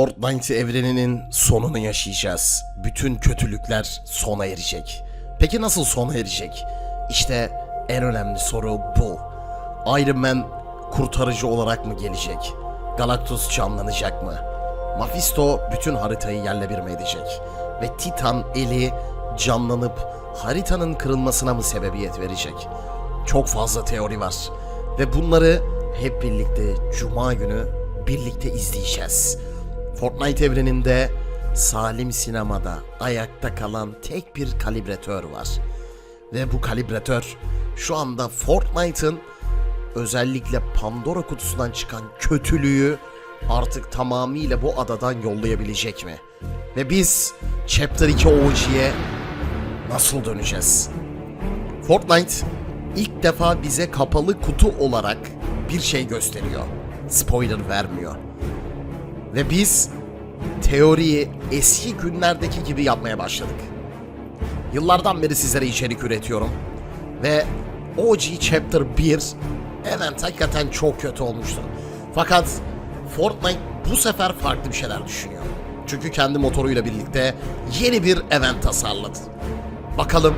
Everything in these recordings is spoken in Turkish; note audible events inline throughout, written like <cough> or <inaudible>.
Fortnite evreninin sonunu yaşayacağız. Bütün kötülükler sona erecek. Peki nasıl sona erecek? İşte en önemli soru bu. Iron Man kurtarıcı olarak mı gelecek? Galactus canlanacak mı? Mephisto bütün haritayı yerle bir mi edecek? Ve Titan eli canlanıp haritanın kırılmasına mı sebebiyet verecek? Çok fazla teori var. Ve bunları hep birlikte Cuma günü birlikte izleyeceğiz. Fortnite evreninde Salim Sinema'da ayakta kalan tek bir kalibratör var. Ve bu kalibratör şu anda Fortnite'ın özellikle Pandora kutusundan çıkan kötülüğü artık tamamıyla bu adadan yollayabilecek mi? Ve biz Chapter 2 OG'ye nasıl döneceğiz? Fortnite ilk defa bize kapalı kutu olarak bir şey gösteriyor. Spoiler vermiyor. Ve biz teoriyi eski günlerdeki gibi yapmaya başladık. Yıllardan beri sizlere içerik üretiyorum. Ve OG Chapter 1 event hakikaten çok kötü olmuştu. Fakat Fortnite bu sefer farklı bir şeyler düşünüyor. Çünkü kendi motoruyla birlikte yeni bir event tasarladı. Bakalım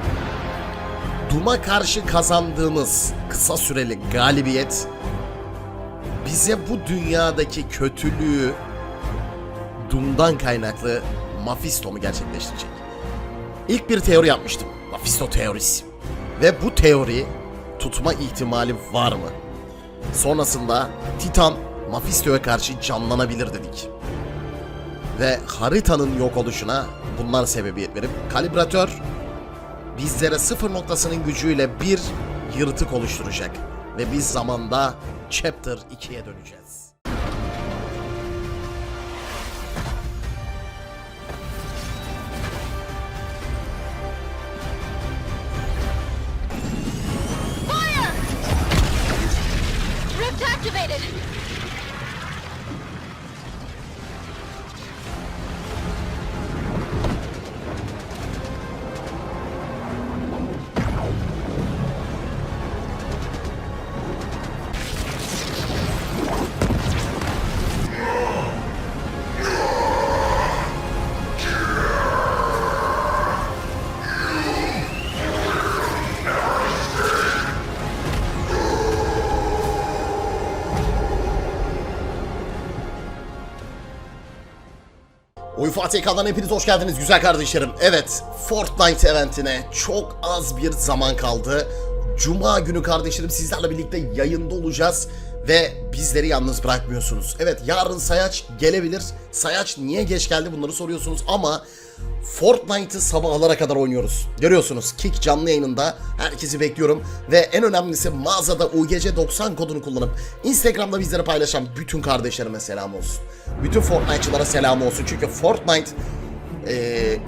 Doom'a karşı kazandığımız kısa süreli galibiyet bize bu dünyadaki kötülüğü Doom'dan kaynaklı Mephisto mu gerçekleştirecek? İlk bir teori yapmıştım. Mephisto teorisi. Ve bu teori tutma ihtimali var mı? Sonrasında Titan Mephisto'ya karşı canlanabilir dedik. Ve haritanın yok oluşuna bunlar sebebiyet verip kalibratör bizlere sıfır noktasının gücüyle bir yırtık oluşturacak. Ve biz zamanda Chapter 2'ye döneceğiz. Fatih kanalına hepiniz hoş geldiniz güzel kardeşlerim. Evet, Fortnite eventine çok az bir zaman kaldı. Cuma günü kardeşlerim sizlerle birlikte yayında olacağız ve bizleri yalnız bırakmıyorsunuz. Evet, yarın Sayaç gelebilir. Sayaç niye geç geldi bunları soruyorsunuz ama Fortnite'ı sabahlara kadar oynuyoruz. Görüyorsunuz Kick canlı yayınında herkesi bekliyorum ve en önemlisi mağazada UGC90 kodunu kullanıp Instagram'da bizlere paylaşan bütün kardeşlerime selam olsun. Bütün Fortnite'çılara selam olsun çünkü Fortnite eee,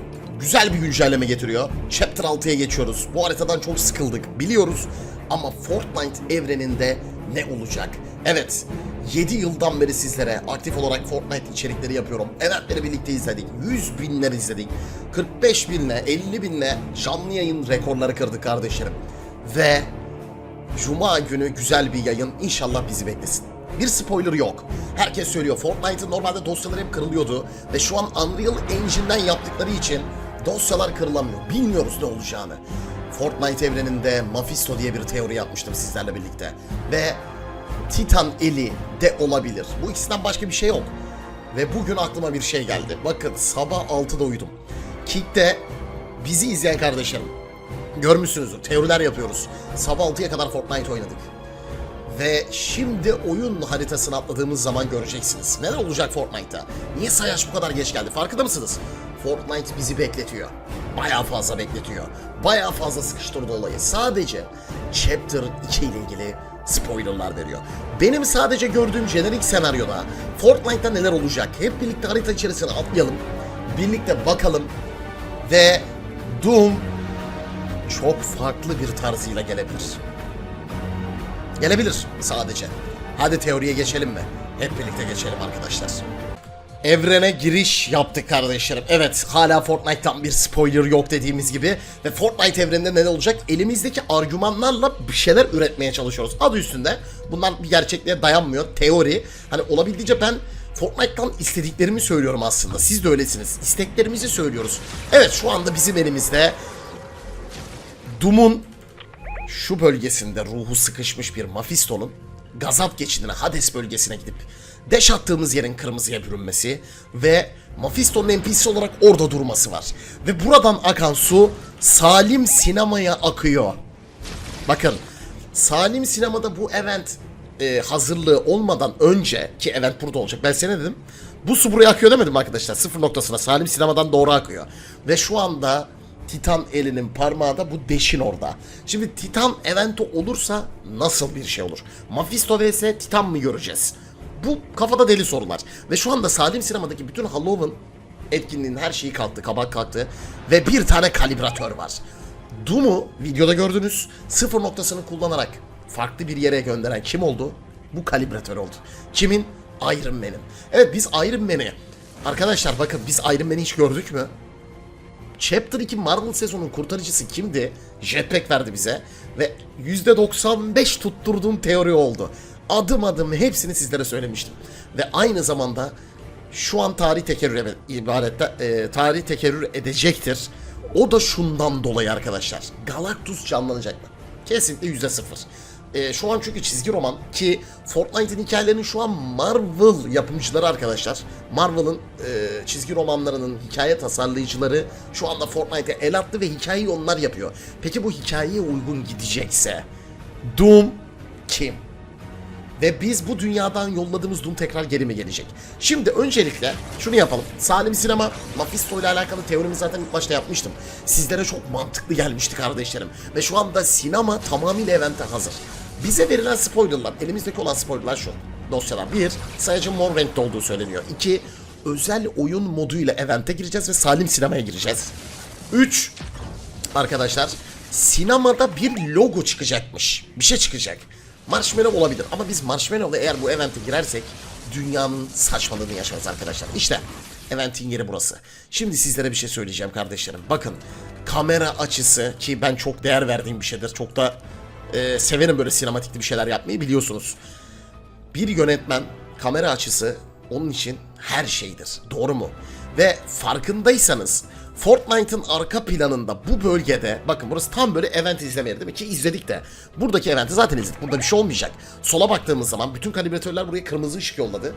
güzel bir güncelleme getiriyor. Chapter 6'ya geçiyoruz. Bu haritadan çok sıkıldık biliyoruz ama Fortnite evreninde ne olacak? Evet, 7 yıldan beri sizlere aktif olarak Fortnite içerikleri yapıyorum. Eventleri birlikte izledik. 100 binler izledik. 45 binle, 50 binle canlı yayın rekorları kırdık kardeşlerim. Ve Cuma günü güzel bir yayın inşallah bizi beklesin. Bir spoiler yok. Herkes söylüyor Fortnite'ın normalde dosyaları hep kırılıyordu ve şu an Unreal Engine'den yaptıkları için dosyalar kırılamıyor. Bilmiyoruz ne olacağını. Fortnite evreninde Mephisto diye bir teori yapmıştım sizlerle birlikte. Ve Titan eli de olabilir. Bu ikisinden başka bir şey yok. Ve bugün aklıma bir şey geldi. Bakın sabah 6'da uyudum. Kick'te bizi izleyen kardeşlerim görmüşsünüzdür. Teoriler yapıyoruz. Sabah 6'ya kadar Fortnite oynadık. Ve şimdi oyun haritasını atladığımız zaman göreceksiniz. Neler olacak Fortnite'ta? Niye Sayaç bu kadar geç geldi? Farkında mısınız? Fortnite bizi bekletiyor. Bayağı fazla bekletiyor. Bayağı fazla sıkıştırdı olayı. Sadece Chapter 2 ile ilgili spoilerlar veriyor. Benim sadece gördüğüm jenerik senaryoda Fortnite'ta neler olacak? Hep birlikte harita içerisine atlayalım. Birlikte bakalım. Ve Doom çok farklı bir tarzıyla gelebilir. Gelebilir sadece. Hadi teoriye geçelim mi? Hep birlikte geçelim arkadaşlar. Evrene giriş yaptık kardeşlerim. Evet hala Fortnite'tan bir spoiler yok dediğimiz gibi. Ve Fortnite evreninde ne olacak? Elimizdeki argümanlarla bir şeyler üretmeye çalışıyoruz. Adı üstünde. Bunlar bir gerçekliğe dayanmıyor. Teori. Hani olabildiğince ben Fortnite'tan istediklerimi söylüyorum aslında. Siz de öylesiniz. İsteklerimizi söylüyoruz. Evet şu anda bizim elimizde Doom'un şu bölgesinde ruhu sıkışmış bir Mephisto'nun gazap geçidine Hades bölgesine gidip deş attığımız yerin kırmızıya bürünmesi ve Mephisto'nun NPC olarak orada durması var. Ve buradan akan su Salim sinemaya akıyor. Bakın Salim sinemada bu event e, hazırlığı olmadan önce ki event burada olacak ben sene dedim. Bu su buraya akıyor demedim arkadaşlar. Sıfır noktasına Salim sinemadan doğru akıyor. Ve şu anda Titan elinin parmağı da bu deşin orada. Şimdi Titan eventi olursa nasıl bir şey olur? Mephisto vs Titan mı göreceğiz? Bu kafada deli sorular. Ve şu anda Salim sinemadaki bütün Halloween etkinliğinin her şeyi kalktı, kabak kalktı. Ve bir tane kalibratör var. Doom'u videoda gördünüz. Sıfır noktasını kullanarak farklı bir yere gönderen kim oldu? Bu kalibratör oldu. Kimin? Iron Man'in. Evet biz Iron Man'i Arkadaşlar bakın biz Iron Man'i hiç gördük mü? Chapter 2 Marvel sezonun kurtarıcısı kimdi? Jetpack verdi bize. Ve %95 tutturduğum teori oldu. Adım adım hepsini sizlere söylemiştim. Ve aynı zamanda şu an tarih tekerrür ibarette e, tarih tekerrür edecektir. O da şundan dolayı arkadaşlar. Galactus canlanacak mı? Kesinlikle yüzde sıfır. E, şu an çünkü çizgi roman ki Fortnite'in hikayelerinin şu an Marvel yapımcıları arkadaşlar. Marvel'ın e, çizgi romanlarının hikaye tasarlayıcıları şu anda Fortnite'e el attı ve hikayeyi onlar yapıyor. Peki bu hikayeye uygun gidecekse Doom kim? Ve biz bu dünyadan yolladığımız Doom tekrar geri mi gelecek? Şimdi öncelikle şunu yapalım. Salim Sinema, Mephisto ile alakalı teorimi zaten ilk başta yapmıştım. Sizlere çok mantıklı gelmişti kardeşlerim. Ve şu anda sinema tamamıyla evente hazır. Bize verilen spoilerlar, elimizdeki olan spoilerlar şu. Dosyalar. Bir, sadece mor renkte olduğu söyleniyor. İki, özel oyun moduyla evente gireceğiz ve Salim Sinema'ya gireceğiz. Üç, arkadaşlar sinemada bir logo çıkacakmış. Bir şey çıkacak. Marshmallow olabilir ama biz Marshmallow'la eğer bu evente girersek dünyanın saçmalığını yaşarız arkadaşlar. İşte eventin yeri burası. Şimdi sizlere bir şey söyleyeceğim kardeşlerim. Bakın kamera açısı ki ben çok değer verdiğim bir şeydir. Çok da e, severim böyle sinematikli bir şeyler yapmayı biliyorsunuz. Bir yönetmen kamera açısı onun için her şeydir. Doğru mu? Ve farkındaysanız Fortnite'ın arka planında bu bölgede bakın burası tam böyle event izleme yeri? Ki izledik de. Buradaki eventi zaten izledik. Burada bir şey olmayacak. Sola baktığımız zaman bütün kalibratörler buraya kırmızı ışık yolladı.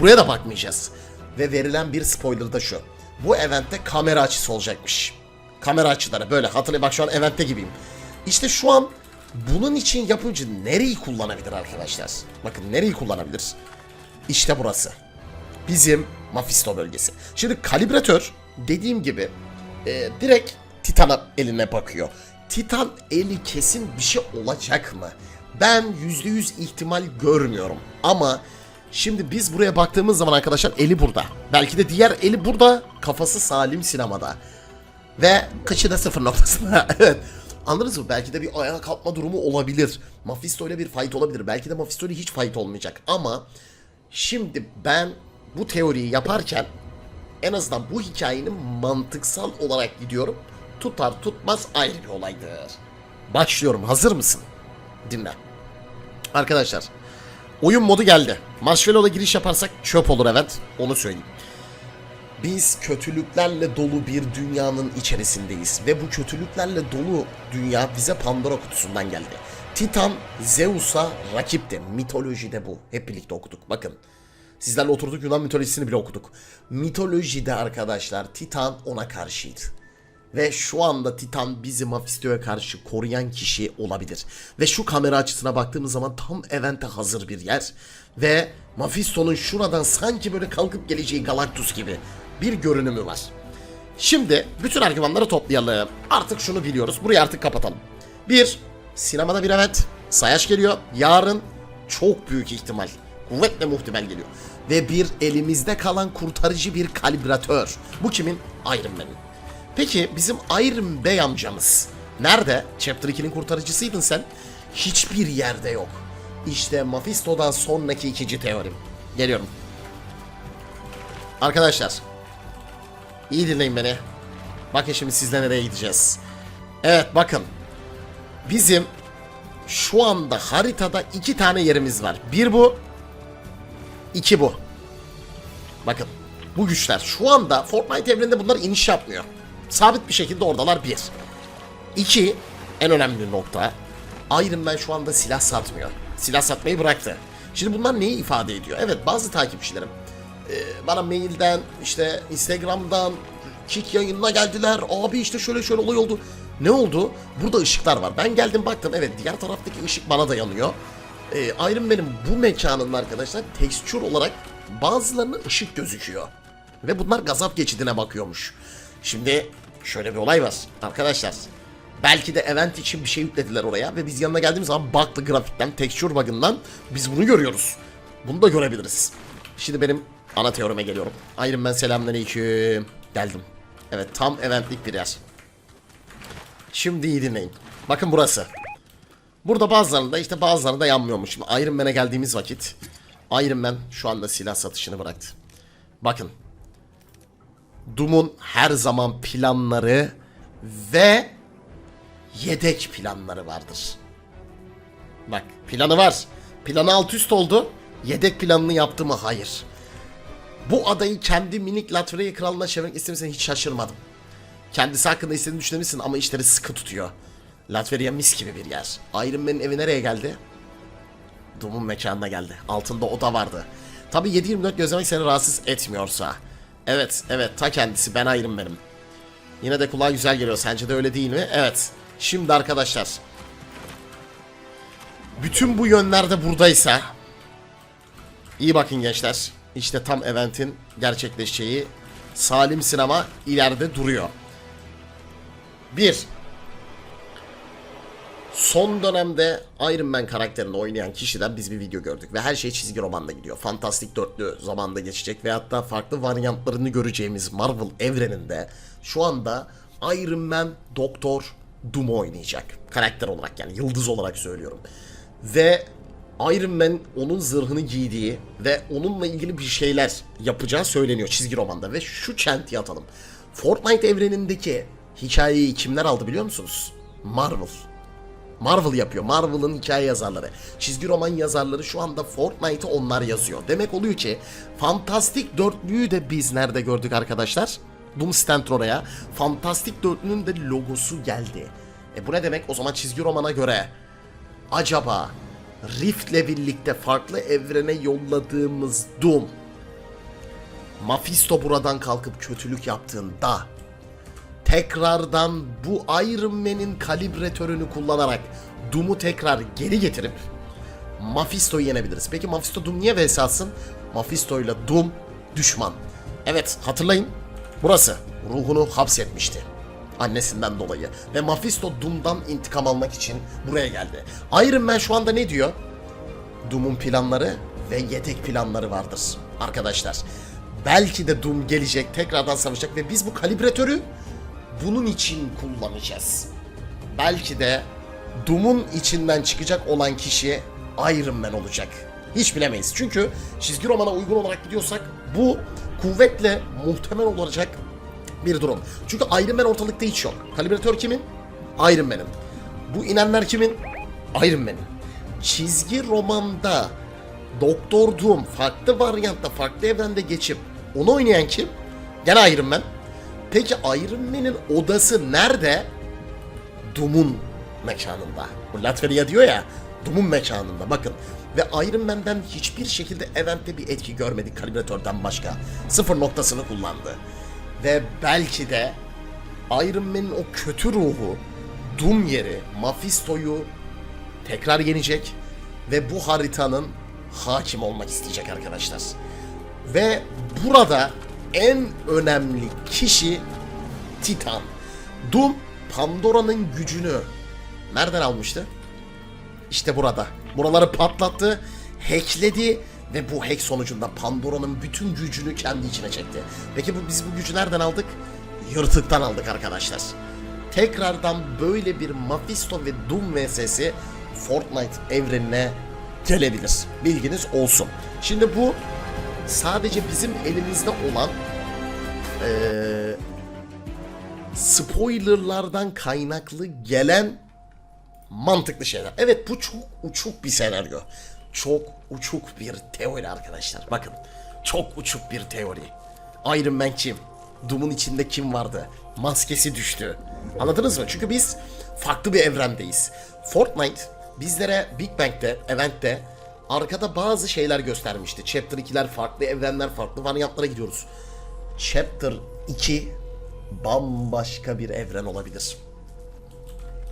Buraya da bakmayacağız. Ve verilen bir spoiler da şu. Bu eventte kamera açısı olacakmış. Kamera açıları böyle hatırlayın bak şu an eventte gibiyim. İşte şu an bunun için yapımcı nereyi kullanabilir arkadaşlar? Bakın nereyi kullanabilir? İşte burası. Bizim Mephisto bölgesi. Şimdi kalibratör dediğim gibi e, direkt Titan'a eline bakıyor. Titan eli kesin bir şey olacak mı? Ben %100 ihtimal görmüyorum. Ama şimdi biz buraya baktığımız zaman arkadaşlar eli burada. Belki de diğer eli burada. Kafası Salim sinemada. Ve kıçı da sıfır noktasında. <laughs> evet. Anladınız mı? Belki de bir ayağa kalkma durumu olabilir. Mephisto ile bir fight olabilir. Belki de Mephisto ile hiç fight olmayacak. Ama şimdi ben bu teoriyi yaparken en azından bu hikayenin mantıksal olarak gidiyorum. Tutar tutmaz ayrı bir olaydır. Başlıyorum. Hazır mısın? Dinle. Arkadaşlar. Oyun modu geldi. Marshmallow'la giriş yaparsak çöp olur evet. Onu söyleyeyim. Biz kötülüklerle dolu bir dünyanın içerisindeyiz. Ve bu kötülüklerle dolu dünya bize Pandora kutusundan geldi. Titan Zeus'a rakipti. Mitolojide bu. Hep birlikte okuduk. Bakın. Sizlerle oturduk Yunan mitolojisini bile okuduk. Mitolojide arkadaşlar Titan ona karşıydı. Ve şu anda Titan bizi Mephisto'ya karşı koruyan kişi olabilir. Ve şu kamera açısına baktığımız zaman tam evente hazır bir yer. Ve Mephisto'nun şuradan sanki böyle kalkıp geleceği Galactus gibi bir görünümü var. Şimdi bütün argümanları toplayalım. Artık şunu biliyoruz. Burayı artık kapatalım. Bir, sinemada bir event. Sayaç geliyor. Yarın çok büyük ihtimal. Kuvvetle muhtemel geliyor. Ve bir elimizde kalan kurtarıcı bir kalibratör. Bu kimin? Iron Man'in. Peki bizim Iron Bey amcamız nerede? Chapter 2'nin kurtarıcısıydın sen. Hiçbir yerde yok. İşte Mephisto'dan sonraki ikinci teorim. Geliyorum. Arkadaşlar. iyi dinleyin beni. Bakın şimdi sizle nereye gideceğiz. Evet bakın. Bizim şu anda haritada iki tane yerimiz var. Bir bu. İki bu. Bakın bu güçler şu anda Fortnite evreninde bunlar iniş yapmıyor. Sabit bir şekilde oradalar bir. İki, en önemli nokta. Iron Man şu anda silah satmıyor. Silah satmayı bıraktı. Şimdi bunlar neyi ifade ediyor? Evet bazı takipçilerim e, bana mailden işte Instagram'dan kick yayınına geldiler. Abi işte şöyle şöyle olay oldu. Ne oldu? Burada ışıklar var. Ben geldim baktım evet diğer taraftaki ışık bana da yanıyor. E, Iron Man'in bu mekanının arkadaşlar tekstür olarak bazılarının ışık gözüküyor. Ve bunlar gazap geçidine bakıyormuş. Şimdi şöyle bir olay var arkadaşlar. Belki de event için bir şey yüklediler oraya ve biz yanına geldiğimiz zaman baktı grafikten, texture bug'ından biz bunu görüyoruz. Bunu da görebiliriz. Şimdi benim ana teorime geliyorum. Iron Man selamünaleyküm. Geldim. Evet tam eventlik bir yer. Şimdi iyi dinleyin. Bakın burası. Burada bazılarında işte bazılarında yanmıyormuş. Şimdi Iron Man'e geldiğimiz vakit Iron Man şu anda silah satışını bıraktı. Bakın. Doom'un her zaman planları ve yedek planları vardır. Bak planı var. Planı alt üst oldu. Yedek planını yaptı mı? Hayır. Bu adayı kendi minik Latveria kralına çevirmek istemesen hiç şaşırmadım. Kendisi hakkında istediğini düşünebilirsin ama işleri sıkı tutuyor. Latveria mis gibi bir yer. Iron Man'in evi nereye geldi? Doom'un mekanına geldi. Altında oda vardı. Tabi 7-24 gözlemek seni rahatsız etmiyorsa. Evet, evet ta kendisi ben Iron Man'im. Yine de kulağa güzel geliyor. Sence de öyle değil mi? Evet. Şimdi arkadaşlar. Bütün bu yönlerde buradaysa iyi bakın gençler. İşte tam eventin gerçekleşeceği Salim Sinema ileride duruyor. Bir. Son dönemde Iron Man karakterini oynayan kişiden biz bir video gördük ve her şey çizgi romanda gidiyor. Fantastik dörtlü zamanda geçecek ve hatta farklı varyantlarını göreceğimiz Marvel evreninde şu anda Iron Man Doktor Doom oynayacak. Karakter olarak yani yıldız olarak söylüyorum. Ve Iron Man onun zırhını giydiği ve onunla ilgili bir şeyler yapacağı söyleniyor çizgi romanda ve şu çentiyi atalım. Fortnite evrenindeki hikayeyi kimler aldı biliyor musunuz? Marvel. Marvel yapıyor. Marvel'ın hikaye yazarları. Çizgi roman yazarları şu anda Fortnite'ı onlar yazıyor. Demek oluyor ki Fantastik Dörtlüyü de biz nerede gördük arkadaşlar? Doom Stand oraya. Fantastik Dörtlü'nün de logosu geldi. E bu ne demek? O zaman çizgi romana göre acaba Rift'le birlikte farklı evrene yolladığımız Doom Mephisto buradan kalkıp kötülük yaptığında tekrardan bu Iron Man'in kalibratörünü kullanarak Doom'u tekrar geri getirip Mephisto'yu yenebiliriz. Peki Mephisto Doom niye vs atsın? Mephisto ile Doom düşman. Evet hatırlayın. Burası ruhunu hapsetmişti. Annesinden dolayı. Ve Mephisto Doom'dan intikam almak için buraya geldi. Iron Man şu anda ne diyor? Doom'un planları ve yedek planları vardır arkadaşlar. Belki de Doom gelecek, tekrardan savaşacak ve biz bu kalibratörü bunun için kullanacağız. Belki de Doom'un içinden çıkacak olan kişi Iron Man olacak. Hiç bilemeyiz. Çünkü çizgi romana uygun olarak gidiyorsak bu kuvvetle muhtemel olacak bir durum. Çünkü Iron Man ortalıkta hiç yok. Kalibratör kimin? Iron Man'in. Bu inenler kimin? Iron Man'in. Çizgi romanda Doktor Doom farklı varyantta, farklı evrende geçip onu oynayan kim? Gene Iron Man. Peki Iron Man'in odası nerede? Doom'un mekanında. Bu Latveria diyor ya, Doom'un mekanında bakın. Ve Iron Man'den hiçbir şekilde eventte bir etki görmedik kalibratörden başka. Sıfır noktasını kullandı. Ve belki de Iron Man'in o kötü ruhu, Doom yeri, Mephisto'yu tekrar yenecek ve bu haritanın hakim olmak isteyecek arkadaşlar. Ve burada en önemli kişi Titan. Doom Pandora'nın gücünü nereden almıştı? İşte burada. Buraları patlattı, hackledi ve bu hack sonucunda Pandora'nın bütün gücünü kendi içine çekti. Peki bu biz bu gücü nereden aldık? Yırtıktan aldık arkadaşlar. Tekrardan böyle bir Mephisto ve Doom vs'si Fortnite evrenine gelebilir. Bilginiz olsun. Şimdi bu sadece bizim elimizde olan eee spoilerlardan kaynaklı gelen mantıklı şeyler. Evet bu çok uçuk bir senaryo. Çok uçuk bir teori arkadaşlar. Bakın Çok uçuk bir teori. Iron Man kim? Doom'un içinde kim vardı? Maskesi düştü. Anladınız mı? Çünkü biz farklı bir evrendeyiz. Fortnite bizlere Big Bang'de, Event'te arkada bazı şeyler göstermişti. Chapter 2'ler, farklı evrenler, farklı varyantlara gidiyoruz. Chapter 2 bambaşka bir evren olabilir.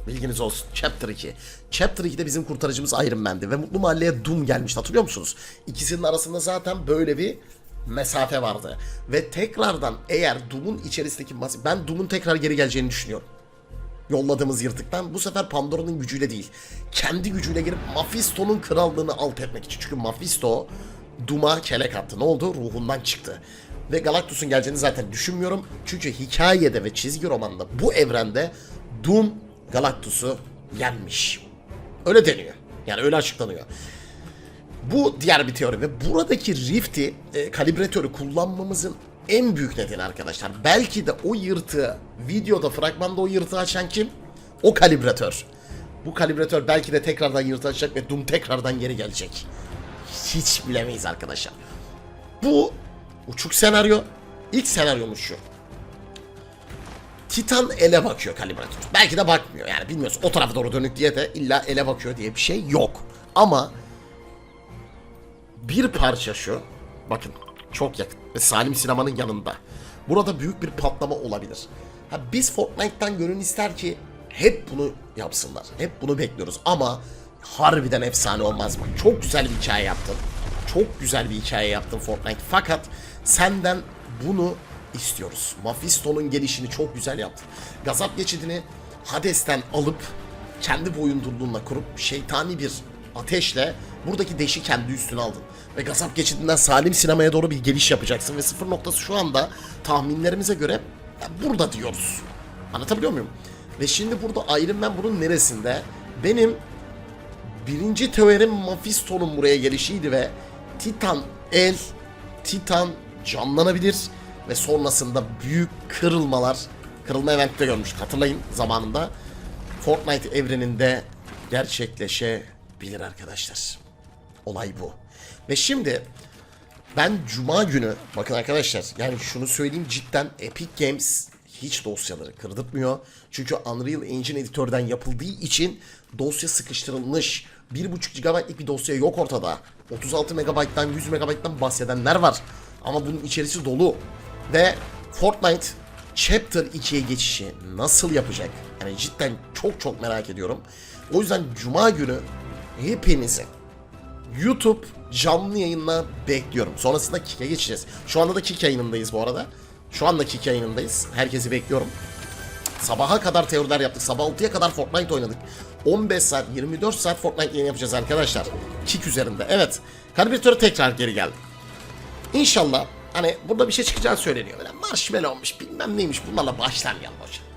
Bilginiz olsun. Chapter 2. Chapter 2'de bizim kurtarıcımız Iron Man'di ve Mutlu Mahalle'ye Doom gelmişti hatırlıyor musunuz? İkisinin arasında zaten böyle bir mesafe vardı. Ve tekrardan eğer Doom'un içerisindeki ben Doom'un tekrar geri geleceğini düşünüyorum. Yolladığımız yırtıktan bu sefer Pandora'nın gücüyle değil. Kendi gücüyle girip Mephisto'nun krallığını alt etmek için. Çünkü Mephisto Doom'a kelek attı. Ne oldu? Ruhundan çıktı. Ve Galactus'un geleceğini zaten düşünmüyorum. Çünkü hikayede ve çizgi romanda bu evrende Doom Galactus'u yenmiş. Öyle deniyor. Yani öyle açıklanıyor. Bu diğer bir teori ve buradaki Rift'i e, kalibratörü kullanmamızın en büyük nedeni arkadaşlar. Belki de o yırtığı videoda fragmanda o yırtığı açan kim? O kalibratör. Bu kalibratör belki de tekrardan yırtığı açacak ve Doom tekrardan geri gelecek. Hiç bilemeyiz arkadaşlar. Bu uçuk senaryo. İlk senaryomuz şu. Titan ele bakıyor kalibratör. Belki de bakmıyor yani bilmiyoruz. O tarafa doğru dönük diye de illa ele bakıyor diye bir şey yok. Ama bir parça şu. Bakın çok yakın. Ve Salim Sinema'nın yanında. Burada büyük bir patlama olabilir. Ha, biz Fortnite'tan gönül ister ki hep bunu yapsınlar. Hep bunu bekliyoruz ama harbiden efsane olmaz mı? Çok güzel bir hikaye yaptın. Çok güzel bir hikaye yaptın Fortnite. Fakat senden bunu istiyoruz. Mephisto'nun gelişini çok güzel yaptın. Gazap geçidini Hades'ten alıp kendi boyundurluğunla kurup şeytani bir ateşle buradaki deşi kendi üstüne aldın. Ve gazap geçidinden salim sinemaya doğru bir geliş yapacaksın. Ve sıfır noktası şu anda tahminlerimize göre burada diyoruz. Anlatabiliyor muyum? Ve şimdi burada Iron Man bunun neresinde? Benim birinci teorim Mephisto'nun buraya gelişiydi ve Titan el, Titan canlanabilir ve sonrasında büyük kırılmalar, kırılma eventte görmüştük hatırlayın zamanında. Fortnite evreninde gerçekleşebilir arkadaşlar. Olay bu. Ve şimdi ben cuma günü bakın arkadaşlar yani şunu söyleyeyim cidden Epic Games hiç dosyaları kırdırtmıyor. Çünkü Unreal Engine editörden yapıldığı için dosya sıkıştırılmış. 1.5 GB'lik bir dosya yok ortada. 36 MB'dan 100 MB'dan bahsedenler var. Ama bunun içerisi dolu. Ve Fortnite Chapter 2'ye geçişi nasıl yapacak? Yani cidden çok çok merak ediyorum. O yüzden cuma günü hepinizi YouTube canlı yayınla bekliyorum. Sonrasında Kik'e geçeceğiz. Şu anda da Kik yayınındayız bu arada. Şu anda Kik yayınındayız. Herkesi bekliyorum. Sabaha kadar teoriler yaptık. Sabah 6'ya kadar Fortnite oynadık. 15 saat, 24 saat Fortnite yayın yapacağız arkadaşlar. Kik üzerinde. Evet. Kalibratöre tekrar geri geldim. İnşallah hani burada bir şey çıkacağı söyleniyor. Böyle marshmallow olmuş bilmem neymiş bunlarla başlamayalım hocam.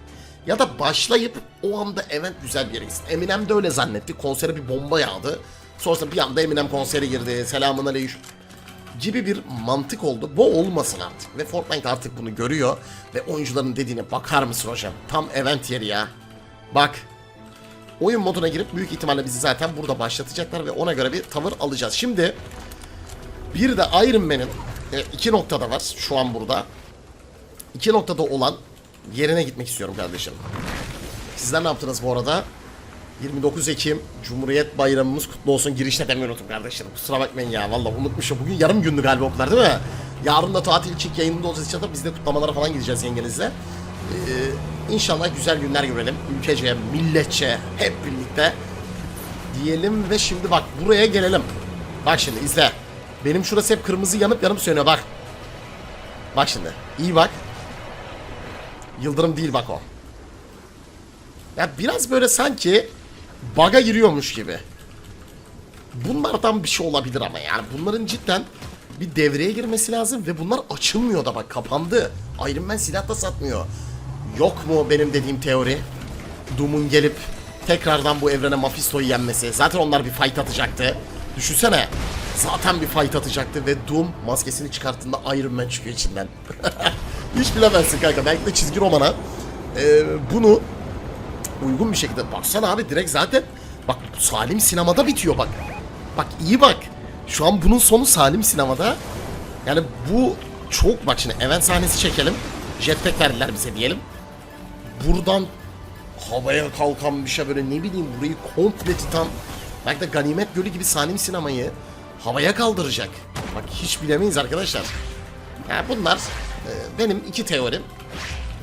Ya da başlayıp o anda event güzel bir yere gitsin. Eminem de öyle zannetti. Konsere bir bomba yağdı. Sonrasında bir anda Eminem konsere girdi. Selamun aleyküm gibi bir mantık oldu. Bu olmasın artık. Ve Fortnite artık bunu görüyor. Ve oyuncuların dediğine bakar mısın hocam? Tam event yeri ya. Bak. Oyun moduna girip büyük ihtimalle bizi zaten burada başlatacaklar ve ona göre bir tavır alacağız. Şimdi bir de Iron Man'in e, iki noktada var şu an burada. İki noktada olan yerine gitmek istiyorum kardeşim. Sizler ne yaptınız bu arada? 29 Ekim Cumhuriyet Bayramımız kutlu olsun. Girişte demiyorum unuttum kardeşlerim. Kusura bakmayın ya. Vallahi unutmuşum. Bugün yarım gündü galiba okullar değil mi? Yarın da tatil çift yayınında olacağız inşallah. Biz de kutlamalara falan gideceğiz yengenizle. Ee, inşallah güzel günler görelim. Ülkece, milletçe hep birlikte diyelim ve şimdi bak buraya gelelim. Bak şimdi izle. Benim şurası hep kırmızı yanıp yanıp sönüyor bak. Bak şimdi. iyi bak. Yıldırım değil bak o. Ya biraz böyle sanki baga giriyormuş gibi. Bunlardan bir şey olabilir ama yani bunların cidden bir devreye girmesi lazım ve bunlar açılmıyor da bak kapandı. Iron Man silah da satmıyor. Yok mu benim dediğim teori? Doom'un gelip tekrardan bu evrene Mephisto'yu yenmesi. Zaten onlar bir fight atacaktı. Düşünsene. Zaten bir fight atacaktı ve Doom maskesini çıkarttığında Iron Man çıkıyor içinden. <laughs> Hiç bilemezsin kanka. Belki de çizgi romana e, bunu uygun bir şekilde baksana abi direkt zaten bak Salim sinemada bitiyor bak. Bak iyi bak. Şu an bunun sonu Salim sinemada Yani bu çok bak şimdi event sahnesi çekelim. Jetpack verdiler bize diyelim. Buradan havaya kalkan bir şey böyle ne bileyim burayı komple titan belki de ganimet gölü gibi sahne sinemayı havaya kaldıracak. Bak hiç bilemeyiz arkadaşlar. Ha, bunlar benim iki teorim.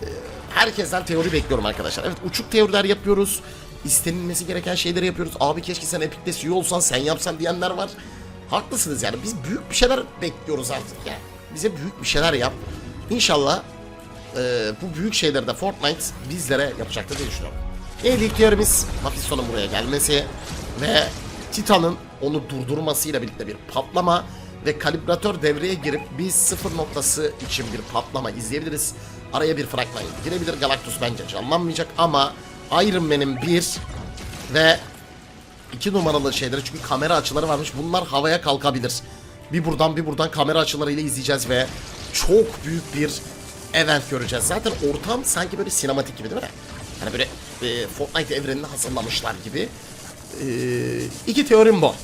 E, herkesten teori bekliyorum arkadaşlar. Evet uçuk teoriler yapıyoruz. İstenilmesi gereken şeyleri yapıyoruz. Abi keşke sen Epic'te CEO olsan sen yapsan diyenler var. Haklısınız yani biz büyük bir şeyler bekliyoruz artık ya. Bize büyük bir şeyler yap. İnşallah e, bu büyük şeyleri de Fortnite bizlere yapacaktır diye düşünüyorum. Evet ilk yerimiz Mephisto'nun buraya gelmesi ve Titan'ın onu durdurmasıyla birlikte bir patlama ve kalibratör devreye girip biz sıfır noktası için bir patlama izleyebiliriz. Araya bir fragman girebilir. Galactus bence canlanmayacak ama Iron Man'in bir ve iki numaralı şeyleri çünkü kamera açıları varmış. Bunlar havaya kalkabilir. Bir buradan bir buradan kamera açılarıyla izleyeceğiz ve çok büyük bir event göreceğiz. Zaten ortam sanki böyle sinematik gibi değil mi? Hani böyle e, Fortnite evrenini hazırlamışlar gibi. E, iki teorim bu.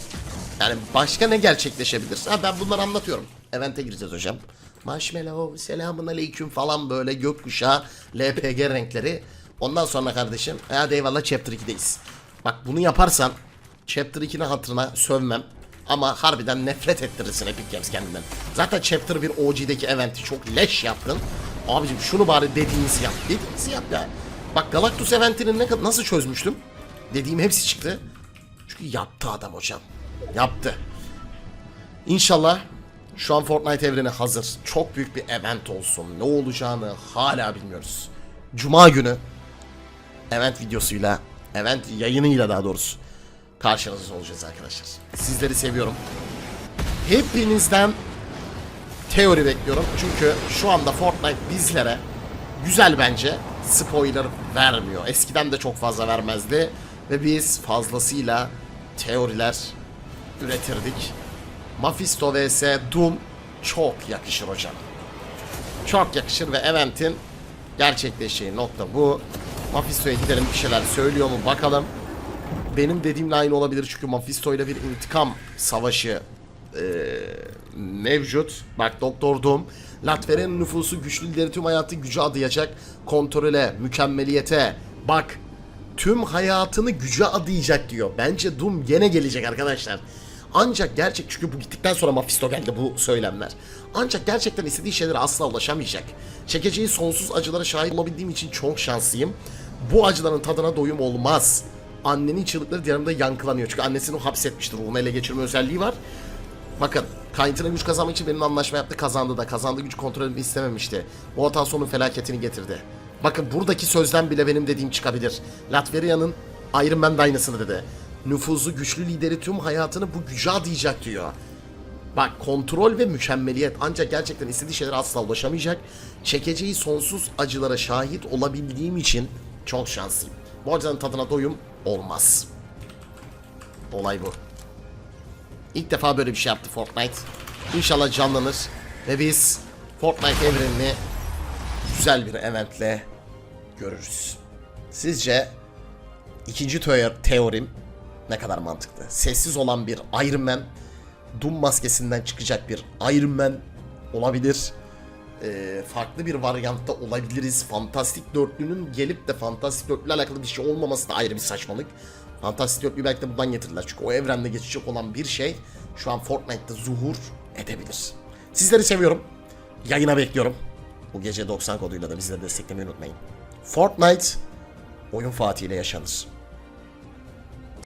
Yani başka ne gerçekleşebilir? Ha ben bunları anlatıyorum. Event'e gireceğiz hocam. Marshmallow, selamun aleyküm falan böyle gökkuşağı, LPG renkleri. Ondan sonra kardeşim, hadi eyvallah Chapter 2'deyiz. Bak bunu yaparsan Chapter 2'nin hatırına sövmem. Ama harbiden nefret ettirirsin Epic Games kendinden. Zaten Chapter 1 OG'deki eventi çok leş yaptın. Abicim şunu bari dediğinizi yap. Dediğinizi yap ya. Bak Galactus eventini ne, nasıl çözmüştüm? Dediğim hepsi çıktı. Çünkü yaptı adam hocam. Yaptı. İnşallah şu an Fortnite evreni hazır. Çok büyük bir event olsun. Ne olacağını hala bilmiyoruz. Cuma günü event videosuyla, event yayınıyla daha doğrusu karşınızda olacağız arkadaşlar. Sizleri seviyorum. Hepinizden teori bekliyorum. Çünkü şu anda Fortnite bizlere güzel bence spoiler vermiyor. Eskiden de çok fazla vermezdi. Ve biz fazlasıyla teoriler üretirdik. Mephisto vs Doom çok yakışır hocam. Çok yakışır ve eventin gerçekleşeceği nokta bu. Mephisto'ya gidelim bir şeyler söylüyor mu bakalım. Benim dediğimle aynı olabilir çünkü Mephisto ile bir intikam savaşı eee, mevcut. Bak Doktor Doom, Latvere'nin nüfusu güçlü lideri tüm hayatı gücü adayacak. Kontrole, mükemmeliyete. Bak tüm hayatını güce adayacak diyor. Bence Doom gene gelecek arkadaşlar. Ancak gerçek çünkü bu gittikten sonra Mephisto geldi bu söylemler. Ancak gerçekten istediği şeylere asla ulaşamayacak. Çekeceği sonsuz acılara şahit olabildiğim için çok şanslıyım. Bu acıların tadına doyum olmaz. Annenin çığlıkları yanımda yankılanıyor. Çünkü annesini hapsetmiştir. Ruhunu ele geçirme özelliği var. Bakın Kayıtına güç kazanmak için benimle anlaşma yaptı kazandı da kazandığı güç kontrolümü istememişti. Bu hata sonun felaketini getirdi. Bakın buradaki sözden bile benim dediğim çıkabilir. Latveria'nın Iron Man aynısını dedi. Nüfuzu güçlü lideri tüm hayatını bu güce adayacak diyor. Bak kontrol ve mükemmeliyet ancak gerçekten istediği şeylere asla ulaşamayacak. Çekeceği sonsuz acılara şahit olabildiğim için çok şanslıyım. Bu acıların tadına doyum olmaz. Olay bu. İlk defa böyle bir şey yaptı Fortnite. İnşallah canlanır ve biz Fortnite evrenini güzel bir eventle görürüz. Sizce ikinci teo- teorim ne kadar mantıklı? Sessiz olan bir Iron Man, Doom maskesinden çıkacak bir Iron Man olabilir. Ee, farklı bir varyantta olabiliriz. Fantastik Dörtlü'nün gelip de Fantastik Dörtlü ile alakalı bir şey olmaması da ayrı bir saçmalık. Fantastik Dörtlü'yü belki de buradan getirdiler. Çünkü o evrende geçecek olan bir şey şu an Fortnite'da zuhur edebilir. Sizleri seviyorum. Yayına bekliyorum. Bu gece 90 koduyla da bizleri desteklemeyi unutmayın. Fortnite oyun Fatih ile yaşanır.